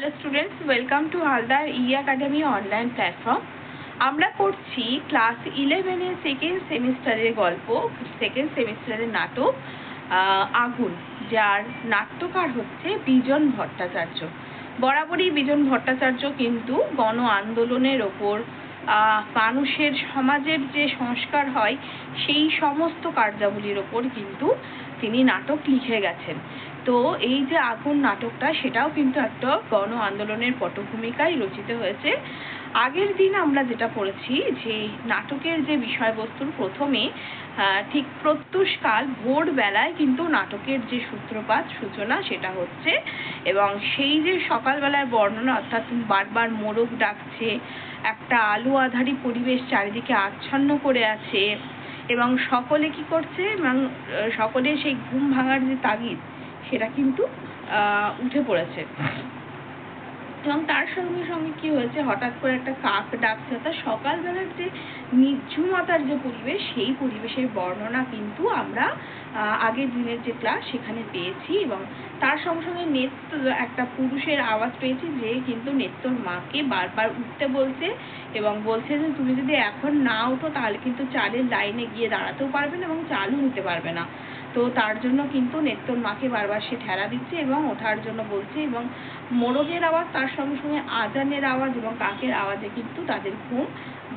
Hello students welcome to Haldar e academy online platform আমরা করছি class ইলেভেনের second সেমিস্টারের গল্প সেকেন্ড সেমিস্টারের নাটক আগুন, যার নাট্যকার হচ্ছে বিজন ভট্টাচার্য। বরাবরই বিজন ভট্টাচার্য কিন্তু গণ আন্দোলনের ওপর মানুষের সমাজের যে সংস্কার হয়, সেই সমস্ত কার্যাবলীর ওপর কিন্তু তিনি নাটক লিখে গেছেন। তো এই যে আগুন নাটকটা, সেটাও কিন্তু একটা গণ আন্দোলনের পটভূমিকায় রচিত হয়েছে। আগের দিন আমরা যেটা পড়েছি, যে নাটকের যে বিষয়বস্তুর প্রথমে ঠিক প্রত্যুষকাল ভোরবেলায় কিন্তু নাটকের যে সূত্রপাত, সূচনা সেটা হচ্ছে এবং সেই যে সকালবেলার বর্ণনা, অর্থাৎ বারবার মোরগ ডাকছে, একটা আলো আধারী পরিবেশ চারিদিকে আচ্ছন্ন করে আছে এবং সকলে কি করছে? এবং সকলে সেই ঘুম ভাঙার যে তাগিদ সেটা কিন্তু উঠে পড়েছে। এবং তার সঙ্গে সঙ্গে কি হয়েছে, হঠাৎ করে একটা কাক ডাকছে। অর্থাৎ সকালবেলার যে নির্ঝুমতার যে পরিবেশ, সেই পরিবেশের বর্ণনা কিন্তু আমরা আগের দিনের যে ক্লাস সেখানে পেয়েছি এবং তার সঙ্গে সঙ্গে নেত্য একটা পুরুষের আওয়াজ পেয়েছি যে কিন্তু নেত্যর মাকে বারবার উঠতে বলছে এবং বলছে যে, তুমি যদি এখন না ওঠো তাহলে কিন্তু চালের লাইনে গিয়ে দাঁড়াতেও পারবে না এবং চালও নিতে পারবে না। তো তার জন্য কিন্তু নেত্তর মাকে বারবার সে ঠেলা দিচ্ছে এবং ওঠার জন্য বলছে এবং মোরগের আওয়াজ তার সঙ্গে সঙ্গে আজানের আওয়াজ এবং কাকের আওয়াজে কিন্তু তাদের ঘুম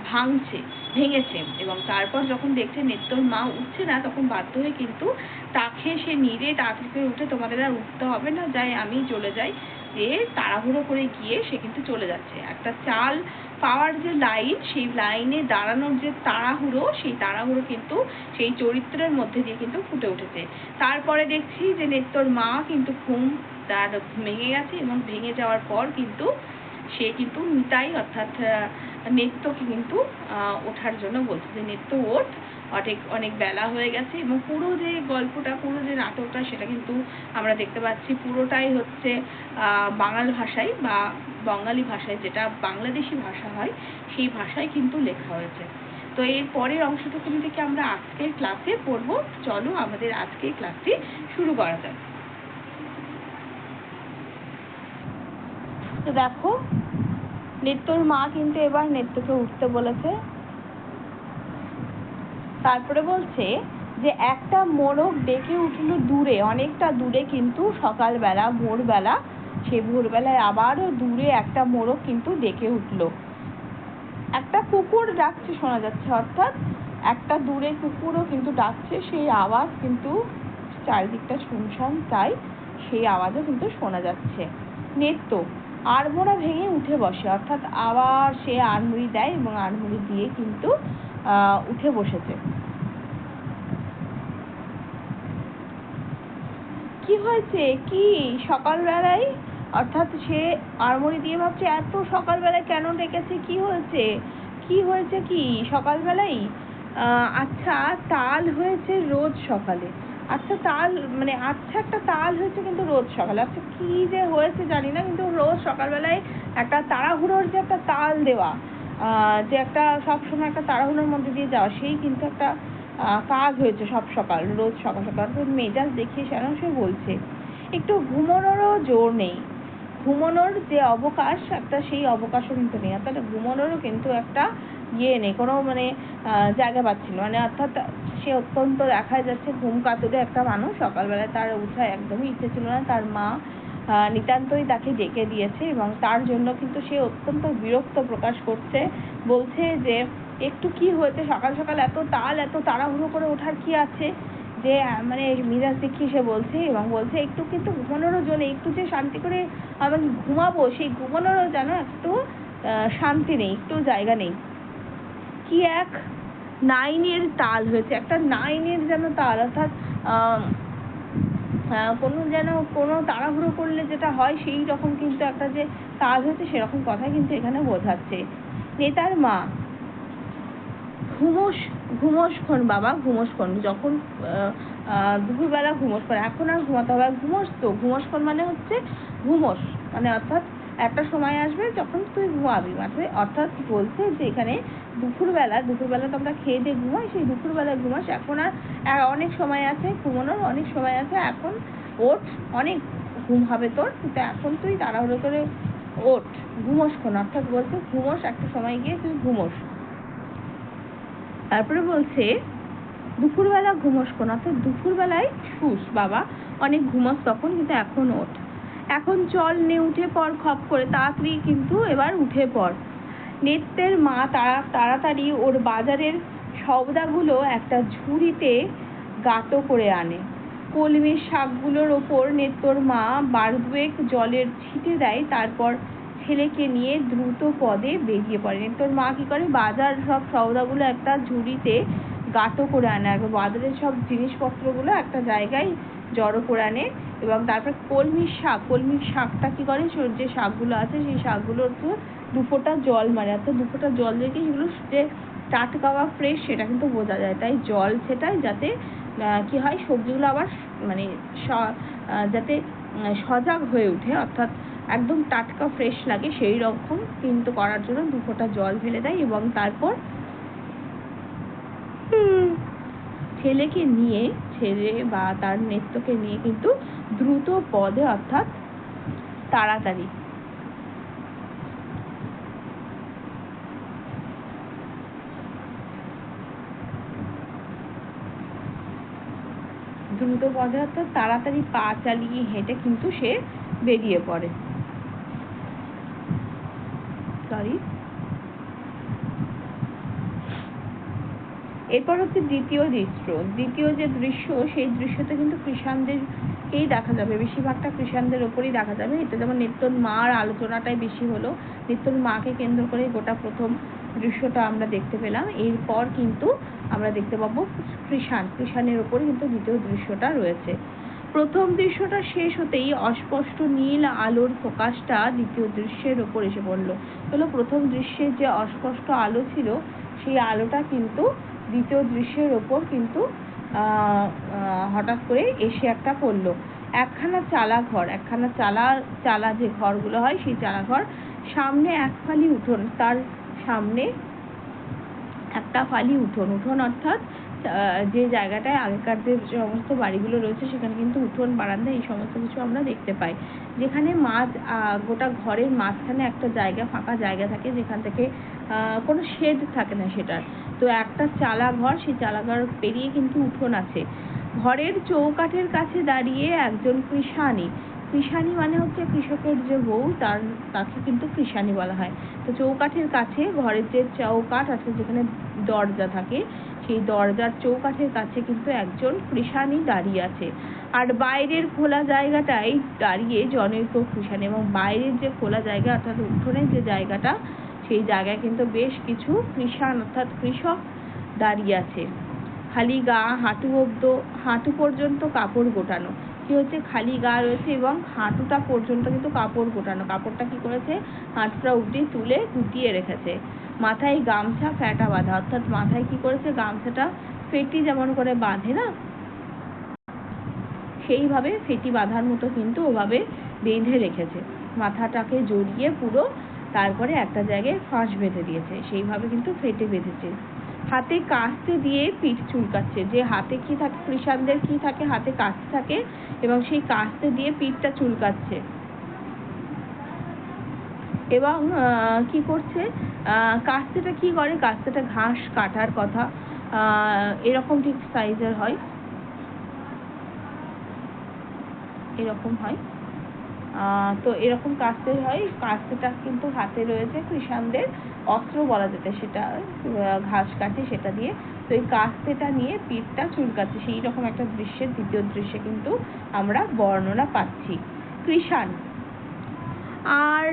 ভাঙছে, ভেঙেছে এবং তারপর যখন দেখছে নেত্তর মা উঠছে না তখন বাধ্য হয়ে কিন্তু তাকে সে নিরে তাক উঠে, তোমাদের আর উঠতে হবে না, যাই, আমি চলে যাই। যে তাড়াহুড়ো করে গিয়ে সে কিন্তু চলে যাচ্ছে। একটা চাল পাওয়ার যে লাইন, সেই লাইনে দাঁড়ানোর যে তাড়াহুড়ো, সেই তাড়াহুড়ো কিন্তু সেই চরিত্রের মধ্যে দিয়ে কিন্তু ফুটে উঠেছে। তারপরে দেখছি যে নেত্তর মা কিন্তু ঘুম, তার ভেঙে গেছে এবং ভেঙে যাওয়ার পর কিন্তু সে কিন্তু নিতাই অর্থাৎ নৃত্যকে কিন্তু ওঠার জন্য বলছে যে নেত্য ওঠ। অনেক অনেক বেলা হয়ে গেছে এবং পুরো যে গল্পটা, পুরো যে নাটকটা সেটা কিন্তু আমরা দেখতে পাচ্ছি। পুরোটাই হচ্ছে বাঙাল ভাষায় বা বঙ্গালী ভাষায় যেটা বাংলাদেশি ভাষা হয়, সেই ভাষায় কিন্তু লেখা হয়েছে। তো এর পরের অংশটুকু থেকে আমরা আজকের ক্লাসে পড়ব? চলো আমাদের আজকের ক্লাসটি শুরু করা যাক। তো দেখো, নিত্যর মা কিন্তু এবার নিত্যকে উঠতে বলেছে তারপরে বলছে যে একটা মোরগ ডেকে উঠল দূরে, অনেকটা দূরে কিন্তু সকালবেলা, ভোরবেলা সেই ভোরবেলায় আবারও দূরে একটা মোরগ কিন্তু ডেকে উঠল। একটা কুকুর ডাকছে শোনা যাচ্ছে, অর্থাৎ একটা দূরে কুকুরও কিন্তু ডাকছে, সেই আওয়াজ কিন্তু চারিদিকটা শুনশান, তাই সেই আওয়াজও কিন্তু শোনা যাচ্ছে। নেত্য আড়মোড়া ভেঙে উঠে বসে, অর্থাৎ আবার সে আড়মুড়ি দেয় এবং আড়মুড়ি দিয়ে কিন্তু উঠে বসেছে। কি হয়েছে? কি সকালবেলায়? অর্থাৎ সে আড়মুড়ি দিয়ে ভাবছে এত সকালবেলায় কেন ডেকেছে? কি হয়েছে? কি হয়েছে কি? সকালবেলায়? আহ, আচ্ছা তাল হয়েছে রোজ সকালে। আচ্ছা তাল মানে আচ্ছা একটা তাল হয়েছে কিন্তু রোজ সকালে। আচ্ছা কি যে হয়েছে জানি না কিন্তু রোজ সকালবেলায় একটা তাড়াহুড়োর যে একটা তাল দেওয়া যে একটা সবসময় একটা তাড়াহুড়োর মধ্যে দিয়ে যাওয়া, সেই কিন্তু একটা কাজ হয়েছে সব সকাল, রোজ সকাল সকাল। তো মেজাজ দেখিয়ে সেন সে বলছে, একটু ঘুমানোরও জোর নেই। ঘুমানোর যে অবকাশ, একটা সেই অবকাশও কিন্তু নেই। অর্থাৎ ঘুমানোরও কিন্তু একটা ইয়ে নেই, কোনো মানে জায়গা পাচ্ছিল মানে অর্থাৎ সে অত্যন্ত দেখা যাচ্ছে, ঘুম কাতুরে একটা মানুষ। সকালবেলায় তার উঠা একদমই ইচ্ছে ছিল না। তার মা নিতান্তই তাকে ডেকে দিয়েছে এবং তার জন্য কিন্তু সে অত্যন্ত বিরক্ত প্রকাশ করছে। বলছে যে একটু কি হয়েছে? সকাল সকাল এত তাল এত তাড়াহুড়ো করে ওঠার কি আছে? যে মানে মিজাজ দেখিয়ে সে বলছে এবং বলছে একটু কিন্তু ঘুমানোরও জন্য একটু যে শান্তি করে আমি ঘুমাবো সেই ঘুমানোরও যেন একটু শান্তি নেই একটু জায়গা নেই। কি এক নাইনের তাল হয়েছে একটা নাইনের যেন তাল অর্থাৎ আহ, কোনো যেন কোনো তাড়াহুড়ো করলে যেটা হয় সেই রকম কিন্তু একটা যে কাজ হয়েছে সেরকম কথাই কিন্তু এখানে বোঝাচ্ছে। নেতার মা। ঘুমোস ঘুমোসক্ষণ বাবা ঘুমোসক্ষণ যখন দুপুরবেলা ঘুমোসক্ষণ এখন আর ঘুমাতে হবে ঘুমোস তো ঘুমোসক্ষণ মানে হচ্ছে ঘুমোস। মানে অর্থাৎ একটা সময় আসবে যখন তুই ঘুমাবি মানে অর্থাৎ বলছে যে এখানে দুপুরবেলা দুপুরবেলা তো আমরা খেয়ে দিয়ে ঘুমাই, সেই দুপুরবেলা ঘুমাস। এখন আর অনেক সময় আছে ঘুমানোর, অনেক সময় আছে এখন ওঠ, অনেক ঘুম হবে তোর। কিন্তু এখন তুই তাড়াহুড়ো করে ওঠ, ঘুমোস কোন। অর্থাৎ বলছে ঘুমোস, একটা সময় গিয়ে তুই ঘুমোস। তারপরে বলছে, দুপুরবেলা ঘুমোস কোন। অর্থাৎ দুপুরবেলায় শুস, বাবা। অনেক ঘুমোস তখন, কিন্তু এখন ওঠ। এখন চল নে, উঠে পড়, খপ করে। তাড়াতাড়ি কিন্তু এবার উঠে পড়। নেত্যের মা তাড়া, তাড়াতাড়ি ওর বাজারের সওদাগুলো একটা ঝুড়িতে গাঁটো করে আনে। কলমির শাকগুলোর ওপর নেত্যর মা বারদুয়েক জলের ছিটে দেয়, তারপর ছেলেকে নিয়ে দ্রুত পদে বেরিয়ে পড়ে। নেত্যর মা কি করে? বাজার সব সওদাগুলো একটা ঝুড়িতে গাঁটো করে আনে। আর বাজারের সব জিনিসপত্রগুলো একটা জায়গায় জড়ো করে আনে এবং তারপর কলমির শাক কলমির শাকটা কি করে? যে শাকগুলো আছে, সেই শাকগুলোর তো দুফোঁটা জল মারে। অর্থাৎ দুফোঁটা জল রেখে সেগুলো যে টাটকা বা ফ্রেশ সেটা কিন্তু বোঝা যায়। তাই জল সেটাই যাতে কি হয়, সবজিগুলো আবার মানে যাতে সজাগ হয়ে ওঠে। অর্থাৎ একদম টাটকা ফ্রেশ লাগে, সেই রকম কিন্তু করার জন্য দু ফোঁটা জল ফেলে দেয় এবং তারপর ছেলেকে নিয়ে, ছেলে বা তার নেত্রকে নিয়ে কিন্তু দ্রুত পদে অর্থাৎ তাড়াতাড়ি। দ্রুত পদে অর্থাৎ তাড়াতাড়ি পা চালিয়ে হেঁটে কিন্তু সে বেরিয়ে পড়ে। সরি এরপর হচ্ছে দ্বিতীয় দৃশ্য। দ্বিতীয় যে দৃশ্য, সেই দৃশ্যতে কিন্তু কৃষাণদেরকেই দেখা যাবে। বেশিরভাগটা কৃষাণদের ওপরই দেখা যাবে। এটা যেমন নিত্যর মার আলোচনাটাই বেশি হলো। নিত্যর মাকে কেন্দ্র করে গোটা প্রথম দৃশ্যটা আমরা দেখতে পেলাম। এরপর কিন্তু আমরা দেখতে পাবো কৃষাণ। কৃষাণের ওপরে কিন্তু দ্বিতীয় দৃশ্যটা রয়েছে। প্রথম দৃশ্যটা শেষ হতেই অস্পষ্ট নীল আলোর ফোকাসটা দ্বিতীয় দৃশ্যের ওপর এসে পড়ল। হলো প্রথম দৃশ্যের যে অস্পষ্ট আলো ছিল, সেই আলোটা কিন্তু দ্বিতীয় দৃশ্যের ওপর কিন্তু হঠাৎ করে এসে একটা পড়ল। একখানা চালা ঘর একখানা চালা চালা যে ঘরগুলো হয় সেই চালা ঘর সামনে এক ফালি উঠোন তার সামনে একটা ফালি উঠোন। উঠোন অর্থাৎ যে জায়গাটায় আগেকার যে সমস্ত বাড়িগুলো রয়েছে সেখানে কিন্তু উঠোন বারান্দা এই সমস্ত কিছু আমরা দেখতে পাই। যেখানে মাঝ আহ, গোটা ঘরের মাঝখানে একটা জায়গা ফাঁকা জায়গা থাকে যেখান থেকে কোনো শেড থাকে না সেটার। তো একটা চালা ঘর সেই চালা ঘর পেরিয়ে কিন্তু উঠোন আছে। ঘরের চৌকাঠের কাছে দাঁড়িয়ে একজন কৃষানি কৃষানি মানে হচ্ছে কৃষকের যে বউ, তার, তাকে কিন্তু কৃষানি বলা হয়। তো চৌকাঠের কাছে, ঘরের যে চৌকাঠ আছে, যেখানে দরজা থাকে, সেই দরজার চৌকাঠের কাছে কিন্তু একজন কৃষানি দাঁড়িয়ে আছে। আর বাইরের খোলা জায়গাটায় দাঁড়িয়ে জনৈক কৃষানি এবং বাইরের যে খোলা জায়গা, অর্থাৎ উঠোনের যে জায়গাটা সেই জায়গায় কিন্তু বেশ কিছু কৃষাণ অর্থাৎ কৃষক দাঁড়িয়ে আছে। খালি গা, হাঁটু অব্দ, হাঁটু পর্যন্ত কাপড় গোটানো। কি হচ্ছে? খালি গা রয়েছে এবং হাঁটুটা পর্যন্ত কিন্তু কাপড় গোটানো। কাপড়টা কি করেছে? হাঁটুটা অবধি তুলে গুটিয়ে রেখেছে। মাথায় গামছা ফ্যাটা বাঁধা। অর্থাৎ মাথায় কি করেছে? গামছাটা ফেটি যেমন করে বাঁধে না, সেইভাবে ফেটি বাঁধার মতো কিন্তু ওভাবে বেঁধে রেখেছে। মাথাটাকে জড়িয়ে পুরো তারপরে একটা জায়গায় ফাঁস বেঁধে দিয়েছে। সেইভাবে কিন্তু ফেটে বেঁধেছে। হাতে কাস্তে দিয়ে পিঠ চুলকাচ্ছে। যে হাতে কি থাকে, কৃষাণদের কি থাকে, হাতে কাস্তে থাকে এবং সেই কাস্তে দিয়ে পিঠটা চুলকাচ্ছে। এবং কি করছে? কাস্তেটা কি করে? কাস্তেটা ঘাস কাটার কথা। এরকম ঠিক সাইজের হয়। এরকম হয়। তো এরকম কাস্তে হয়। কাস্তেটা কিন্তু হাতে রয়েছে কৃষাণদের, অস্ত্র বলা যেতে সেটা ঘাস কাটে সেটা দিয়ে। তো এই কাস্তেটা নিয়ে পিঠটা চুলকাচ্ছে, সেই রকম একটা দৃশ্যের, দ্বিতীয় দৃশ্যে কিন্তু আমরা বর্ণনা পাচ্ছি। কৃষাণ। আর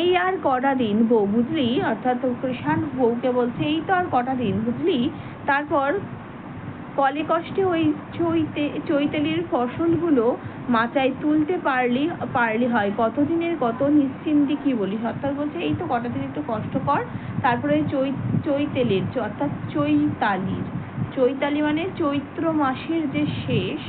এই আর কটা দিন বউ বুঝলি, অর্থাৎ কৃষাণ বউকে বলছে, এই তো আর কটা দিন বুঝলি, তারপর কলে কষ্টে ওই চৈতে, চৈতালির ফসলগুলো মাচায় তুলতে পারলি পারলি হয়। কতদিনের কত নিশ্চিন্তি কি বলি অর্থাৎ বলছে, এই তো কটা দিন একটু কষ্ট কর। তারপরে চৈ, চৈতালির, অর্থাৎ চৈতালির। চৈতালি মানে চৈত্র মাসের যে শেষ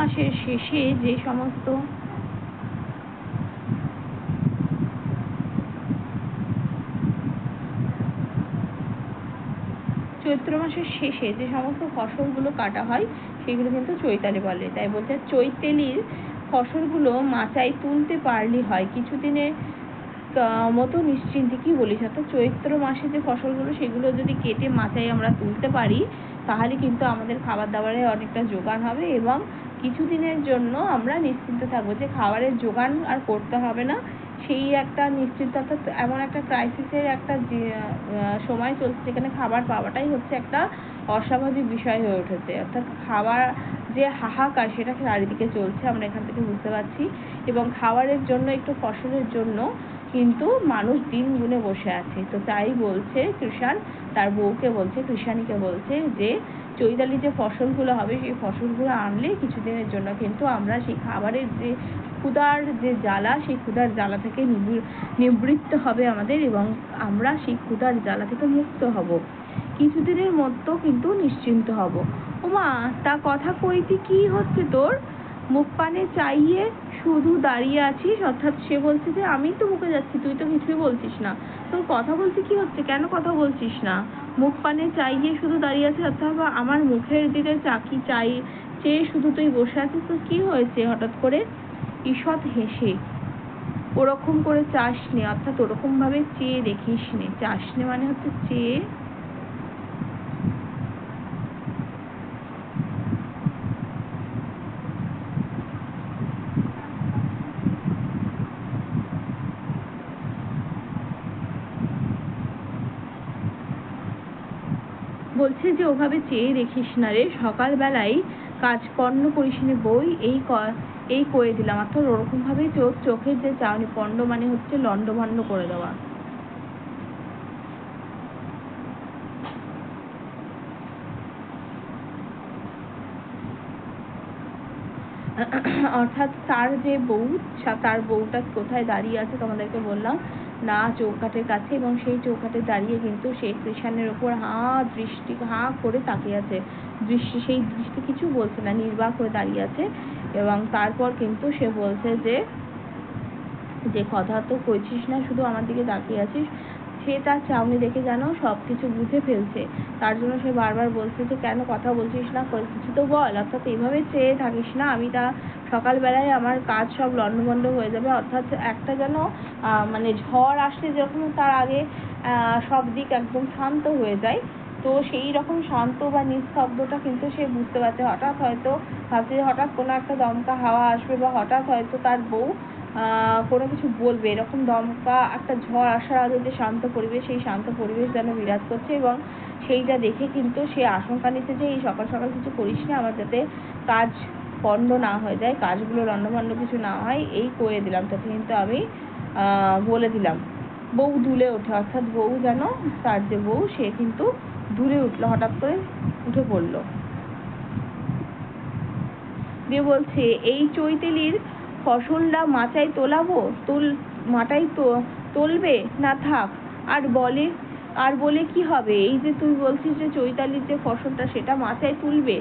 মাসের শেষে যে সমস্ত চৈত্র মাসের শেষে যে সমস্ত ফসলগুলো কাটা হয়, সেগুলো কিন্তু চৈতালি বলে। তাই বলতে চৈতালির ফসলগুলো মাচায় তুলতে পারলি হয়। কিছুদিনের মতো নিশ্চিন্তে কী বলিস? অর্থাৎ চৈত্র মাসে যে ফসলগুলো, সেগুলো যদি কেটে মাচায় আমরা তুলতে পারি, তাহলে কিন্তু আমাদের খাবার দাবারে অনেকটা যোগান হবে এবং কিছুদিনের জন্য আমরা নিশ্চিন্ত থাকব যে খাবারের যোগান আর করতে হবে না। সেই একটা নিশ্চিন্ত, অর্থাৎ এমন একটা ক্রাইসিসের একটা সময় চলছে যেখানে খাবার পাওয়াটাই হচ্ছে একটা অস্বাভাবিক বিষয় হয়ে উঠেছে। অর্থাৎ খাবার যে হাহাকার সেটা চারিদিকে চলছে, আমরা এখান থেকে বুঝতে পারছি। এবং খাবারের জন্য, একটু ফসলের জন্য কিন্তু মানুষ দিন গুনে বসে আছে। তো তাই বলছে কৃষাণ, তার বউকে বলছে, কৃষাণীকে বলছে যে চৈতালি যে ফসলগুলো হবে, সেই ফসলগুলো আনলে কিছুদিনের জন্য কিন্তু আমরা সেই খাবারের যে ক্ষুধার যে জ্বালা, সেই ক্ষুধার জ্বালা থেকে নিবৃ- নিবৃত্ত হবে আমাদের এবং আমরা সেই ক্ষুধার জ্বালা থেকে মুক্ত হব। কিছুদিনের মতো কিন্তু নিশ্চিন্ত হব। ওমা, তা কথা কইতে কি হচ্ছে তোর? মুখ পানে চাইয়ে শুধু দাঁড়িয়ে আছিস? অর্থাৎ সে বলছে যে আমি তো মুখে যাচ্ছি, তুই তো কিছুই বলছিস না। তোর কথা বলতে কি হচ্ছে? কেন কথা বলছিস না? মুখ পানে চাইয়ে শুধু দাঁড়িয়ে আছিস? অর্থাৎ আমার মুখের দিকে চাকি চাই? চেয়ে শুধু তুই বসে আছিস তো কি হয়েছে হঠাৎ করে? ঈষৎ হেসে, ওরকম করে চাস নে অর্থাৎ ওরকম ভাবে চেয়ে দেখিস নে চাস নে মানে হচ্ছে চেয়ে বলছে যে, ওভাবে চেয়ে দেখিস না রে। সকালবেলায় কাজ পণ্য করিস নে বই। এই ক- এই করে দিলাম। অর্থাৎ ওরকম ভাবে চোখ। চোখের যে চাউনি পণ্ড মানে হচ্ছে লন্ডভন্ড করে দেওয়া। অর্থাৎ তার যে বউ তার বউটা কোথায় দাঁড়িয়ে আছে তোমাদেরকে বললাম। না চৌকাঠের কাছে এবং সেই চৌকাঠে দাঁড়িয়ে কিন্তু সেই কৃষাণের ওপর হা দৃষ্টি, হা করে তাকিয়ে আছে। দৃষ্টি, সেই দৃষ্টি কিছু বলছে না, নির্বাক হয়ে দাঁড়িয়ে আছে এবং তারপর কিন্তু সে বলছে যে যে কথা তো কইছিস না, শুধু আমার দিকে তাকিয়ে আছিস সে তার চাউনি দেখে যেন সব কিছু বুঝে ফেলছে। তার জন্য সে বারবার বলছে যে কেন কথা বলছিস না? কিছু তো বল। অর্থাৎ এইভাবে চেয়ে থাকিস না। আমি তা সকালবেলায় আমার কাজ সব লন্ডভন্ড হয়ে যাবে। অর্থাৎ একটা যেন মানে ঝড় আসলে যখন তার আগে সব দিক একদম শান্ত হয়ে যায়, তো সেই রকম শান্ত বা নিস্তব্ধতা কিন্তু সে বুঝতে পারছে। হঠাৎ হয়তো ভাবছে যে হঠাৎ কোনো একটা দমকা হাওয়া আসবে বা হঠাৎ হয়তো তার বউ কোনো কিছু বলবে। এরকম দমকা একটা ঝড় আসার আগে যে শান্ত পরিবেশ, সেই শান্ত পরিবেশ যেন বিরাজ করছে এবং সেইটা দেখে কিন্তু সে আশঙ্কা নিচ্ছে যে এই সকাল সকাল কিছু করিস না, আমার যাতে কাজ পণ্ড না হয়ে যায়, কাজগুলো লন্ডভন্ড কিছু না হয়, এই করে দিলাম। তাতে কিন্তু আমি বলে দিলাম। বউ দুলে ওঠে, অর্থাৎ বউ যেন তার যে বউ, সে কিন্তু দুলে উঠল, হঠাৎ করে উঠে পড়ল। দিয়ে বলছে, এই চৈতালির ফসলটা মাচায় তোলাবো? তুল মাটাই তো, তুলবে? না থাক, আর বলে আর বলে কি হবে? এই যে তুই বলছিস যে চৈতালির যে ফসলটা, সেটা মাচায় তুলবে?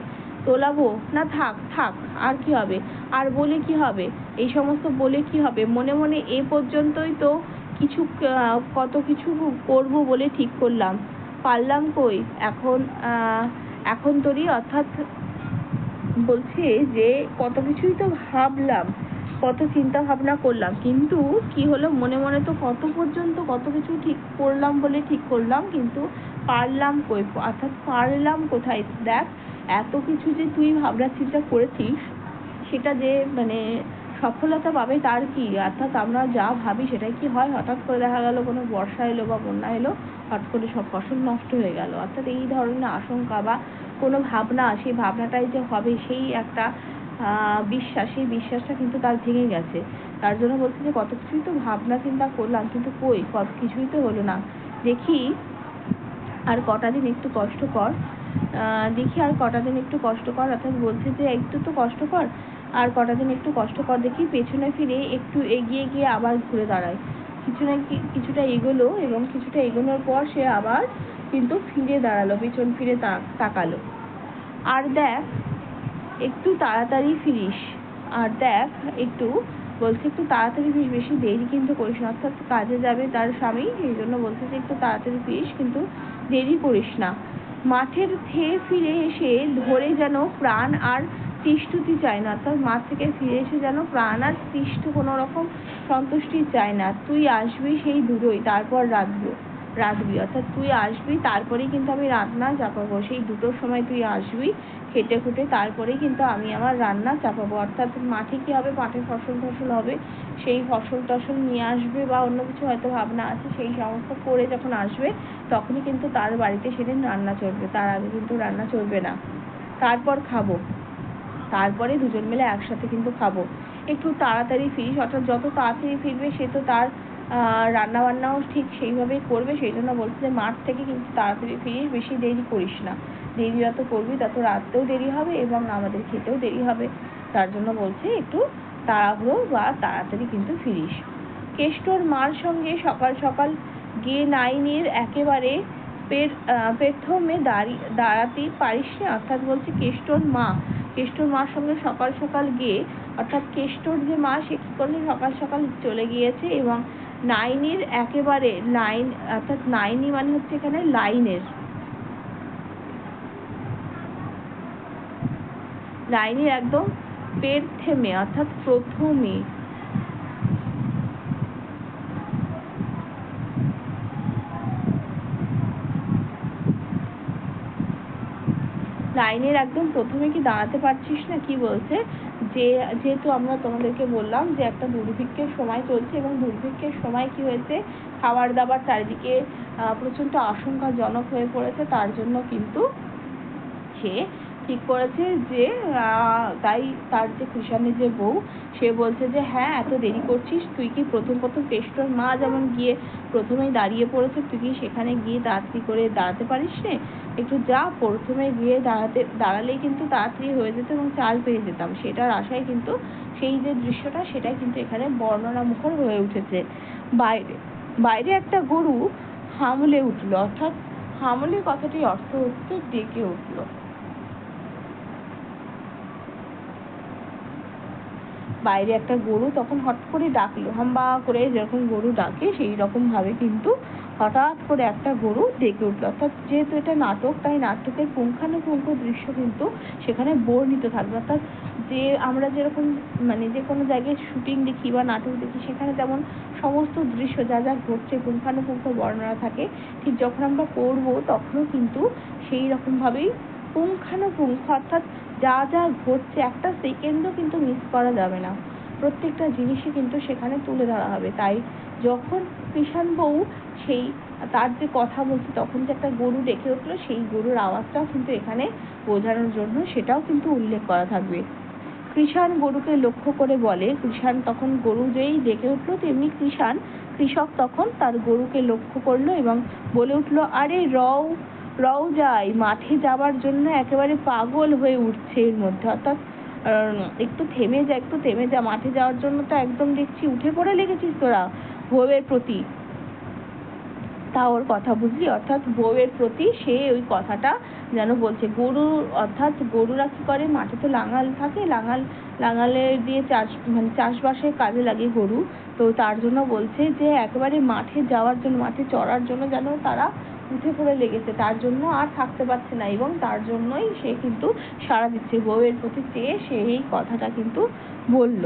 তোলাবো? না থাক থাক, আর কি হবে? আর বলে কি হবে? এই সমস্ত বলে কি হবে? মনে মনে এ পর্যন্তই তো কিছু কত কিছু করব বলে ঠিক করলাম। পারলাম কই? এখন এখন তোরই অর্থাৎ বলছে যে কত কিছুই তো ভাবলাম। কত চিন্তা ভাবনা করলাম। কিন্তু কি হলো, মনে মনে তো কত পর্যন্ত কত কিছু ঠিক করলাম বলে ঠিক করলাম, কিন্তু পারলাম কই, অর্থাৎ পারলাম কোথায়? দেখ, এত কিছু যে তুই ভাবনা চিন্তা করেছিস, সেটা যে মানে সফলতা পাবে তার কি? অর্থাৎ আমরা যা ভাবি সেটাই কি হয়? হঠাৎ করে দেখা গেল কোনো বর্ষা এলো বা বন্যা এলো, হঠাৎ করে সব ফসল নষ্ট হয়ে গেল। অর্থাৎ এই ধরনের আশঙ্কা বা কোনো ভাবনা, সেই ভাবনাটাই যে হবে সেই একটা বিশ্বাস, সেই বিশ্বাসটা কিন্তু তার ভেঙে গেছে। তার জন্য বলছে যে কত কিছুই তো ভাবনা চিন্তা করলাম, কিন্তু কই কত কিছুই তো হলো না। দেখি আর কটা দিন একটু কষ্ট কর। দেখি আর কটা দিন একটু কষ্ট কর, অর্থাৎ বলছে যে, একটু তো কষ্ট কর, আর কটা দিন একটু কষ্ট কর, দেখি পেছনে ফিরে একটু এগিয়ে গিয়ে আবার ঘুরে দাঁড়ায়। কিছু না কিছুটা এগোলো এবং কিছুটা এগোনোর পর সে আবার কিন্তু ফিরে দাঁড়াল, পিছন ফিরে তাকালো। আর দেখ একটু তাড়াতাড়ি ফিরিস। আর দেখ, একটু, বলছে একটু তাড়াতাড়ি ফিরিস, বেশি দেরি কিন্তু করিস না। অর্থাৎ কাজে যাবে তার স্বামী, এই জন্য বলছে যে একটু তাড়াতাড়ি ফিরিস, কিন্তু দেরি করিস না। মাঠের থেয়ে ফিরে এসে ধরে যেন প্রাণ আর তিষ্ঠুতি চায় না। অর্থাৎ মাঠ থেকে ফিরে এসে যেন প্রাণ আর তিষ্ঠ কোনো রকম সন্তুষ্টি চায় না। তুই আসবি সেই দুটোই তারপর রাঁধবো। রাঁধবি অর্থাৎ তুই আসবি, তারপরেই কিন্তু আমি রান্না চাপাবো। সেই দুটোর সময় তুই আসবি, খেটে খুটে তারপরেই কিন্তু আমি আমার রান্না চাপাবো। অর্থাৎ মাঠে কি হবে? মাঠে ফসল টসল হবে। সেই ফসল টসল নিয়ে আসবে বা অন্য কিছু হয়তো ভাবনা আছে, সেই সমস্ত করে যখন আসবে, তখনই কিন্তু তার বাড়িতে সেদিন রান্না চলবে। তার আগে কিন্তু রান্না চলবে না। তারপর খাব। তারপরে দুজন মিলে একসাথে কিন্তু খাব। একটু তাড়াতাড়ি ফিরিস অর্থাৎ যত তাড়াতাড়ি ফিরবে সে তো তার রান্না বান্নাও ঠিক সেইভাবেই করবে, সেই জন্য বলছে যে মাঠ থেকে কিন্তু তাড়াতাড়ি ফিরিস, বেশি দেরি করিস না। দেরি যত করবি তত রাততেও দেরি হবে এবং আমাদের খেতেও দেরি হবে। তার জন্য বলছে একটু তাড়াহুড়ো বা তাড়াতাড়ি কিন্তু ফিরিস। কেষ্টর মার সঙ্গে সকাল সকাল গিয়ে নাইনের একেবারে পেট পেটথমে দাঁড়িয়ে দাঁড়াতে পারিস না। অর্থাৎ বলছে কেষ্টর মা, কেষ্টর মার সঙ্গে সকাল সকাল গিয়ে, অর্থাৎ কেষ্টর যে মা, সে কী করল? সকাল সকাল চলে গিয়েছে এবং নাইনের একেবারে লাইন অর্থাৎ নাইনই মানে হচ্ছে এখানে লাইনের লাইনের একদম পেট থেমে অর্থাৎ প্রথমে। লাইনের একদম প্রথমে কি দাঁড়াতে পারছিস না? কি বলছে? যে, যেহেতু আমরা তোমাদেরকে বললাম যে একটা দুর্ভিক্ষের সময় চলছে এবং দুর্ভিক্ষের সময় কি হয়েছে? খাবার দাবার চারিদিকে প্রচণ্ড আশঙ্কাজনক হয়ে পড়েছে। তার জন্য কিন্তু সে ঠিক করেছে যে তাই তার যে কৃষাণের যে বউ, সে বলছে যে হ্যাঁ এত দেরি করছিস, তুই কি প্রথম প্রথম কেষ্টর মা যেমন গিয়ে প্রথমেই দাঁড়িয়ে পড়েছে, তুই কি সেখানে গিয়ে তাড়াতাড়ি করে দাঁড়াতে পারিস নে একটু যা, প্রথমে গিয়ে দাঁড়াতে, দাঁড়ালেই কিন্তু তাড়াতাড়ি হয়ে যেত এবং চাল পেয়ে যেতাম। সেটার আশায় কিন্তু সেই যে দৃশ্যটা, সেটাই কিন্তু এখানে বর্ণনামুখর হয়ে উঠেছে। বাইরে বাইরে একটা গরু হামলে উঠল, অর্থাৎ হামলে কথাটির অর্থ হচ্ছে ডেকে উঠল। বাইরে একটা গরু তখন হট করে ডাকলো, হাম্বা করে যেরকম গরু ডাকে সেই রকম ভাবে কিন্তু হঠাৎ করে একটা গরু ডেকে উঠল। অর্থাৎ যেহেতু এটা নাটক, তাই নাটকের পুঙ্খানুপুঙ্খ দৃশ্য কিন্তু সেখানে বর্ণিত থাকবে। অর্থাৎ যে আমরা যেরকম মানে যে কোনো জায়গায় শুটিং দেখি বা নাটক দেখি, সেখানে যেমন সমস্ত দৃশ্য যা যা ঘটছে, পুঙ্খানুপুঙ্খ বর্ণনা থাকে, ঠিক যখন আমরা করব তখনও কিন্তু সেই রকমভাবেই পুঙ্খানুপুঙ্খ অর্থাৎ যা যা ঘটছে, একটা সেকেন্ডও কিন্তু মিস করা যাবে না। প্রত্যেকটা জিনিসই কিন্তু সেখানে তুলে ধরা হবে। তাই যখন কৃষাণ বউ সেই, তার যে কথা বলছে, তখন যে একটা গরু ডেকে উঠল, সেই গরুর আওয়াজটাও কিন্তু এখানে বোঝানোর জন্য সেটাও কিন্তু উল্লেখ করা থাকবে। কৃষাণ গরুকে লক্ষ্য করে বলে, কৃষাণ তখন গরু যেই ডেকে উঠল, তেমনি কৃষাণ, কৃষক তখন তার গরুকে লক্ষ্য করল এবং বলে উঠল, আরে রও রও যাই মাঠে যাবার জন্য একেবারে পাগল হয়ে উঠছে এর মধ্যে। অর্থাৎ একটু থেমে যা, একটু থেমে যা, মাঠে যাওয়ার জন্য তো একদম দেখছি উঠে পড়ে লেগেছিস তোরা, বউয়ের প্রতি। তা ওর কথা বুঝলি? অর্থাৎ বউয়ের প্রতি সে ওই কথাটা যেন বলছে। গরু, অর্থাৎ গরুরা কি করে? মাঠে তো লাঙাল থাকে, লাঙাল, লাঙালে দিয়ে চাষ মানে চাষবাসের কাজে লাগে গরু। তো তার জন্য বলছে যে, একেবারে মাঠে যাওয়ার জন্য, মাঠে চড়ার জন্য যেন তারা উঠে পড়ে লেগেছে, তার জন্য আর থাকতে পারছে না এবং তার জন্যই সে কিন্তু সাড়া দিচ্ছে। বউয়ের প্রতি চেয়ে সে এই কথাটা কিন্তু বলল।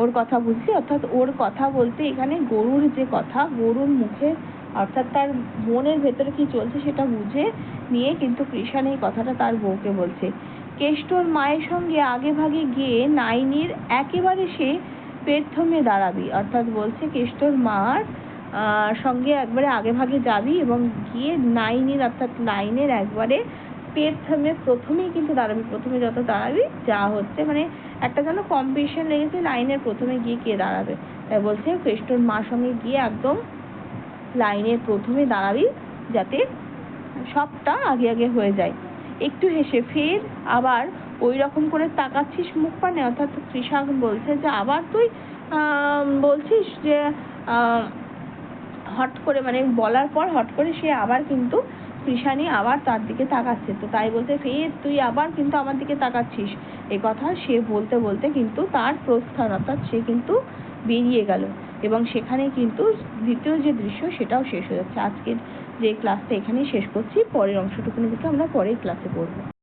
ওর কথা বুঝছি অর্থাৎ ওর কথা বলতে এখানে গরুর যে কথা, গরুর মুখে অর্থাৎ তার মনের ভেতরে কি চলছে সেটা বুঝে নিয়ে কিন্তু কৃষাণ এই কথাটা তার বউকে বলছে। কেষ্টর মায়ের সঙ্গে আগে ভাগে গিয়ে নাইনির একেবারে সে পেট থমে দাঁড়াবি। অর্থাৎ বলছে, কেষ্টর মার সঙ্গে একবারে আগে ভাগে যাবি এবং গিয়ে নাইনের অর্থাৎ লাইনের একবারে পেট থেমে প্রথমেই কিন্তু দাঁড়াবি। প্রথমে যত দাঁড়াবি, যা হচ্ছে মানে একটা যেন কম্পিটিশন লেগেছে লাইনের প্রথমে গিয়ে কে দাঁড়াবে। তাই বলছে কেষ্টর মার সঙ্গে গিয়ে একদম লাইনের প্রথমে দাঁড়াবি যাতে সবটা আগে আগে হয়ে যায়। একটু হেসে ফের আবার ওই রকম করে তাকাচ্ছিস মুখ পানে, অর্থাৎ কৃষক বলছে যে, আবার তুই বলছিস যে হট করে মানে বলার পর হট করে সে আবার কিন্তু কৃষানি আবার তার দিকে তাকাচ্ছে। তো তাই বলতে ফের তুই আবার কিন্তু আমার দিকে তাকাচ্ছিস। এ কথা সে বলতে বলতে কিন্তু তার প্রস্থান, অর্থাৎ সে কিন্তু বেরিয়ে গেল। এবং সেখানে কিন্তু দ্বিতীয় যে দৃশ্য সেটাও শেষ হয়ে যাচ্ছে। আজকের যে ক্লাসটা এখানেই শেষ করছি। পরের অংশটুকুনি কিন্তু আমরা পরের ক্লাসে পড়ব।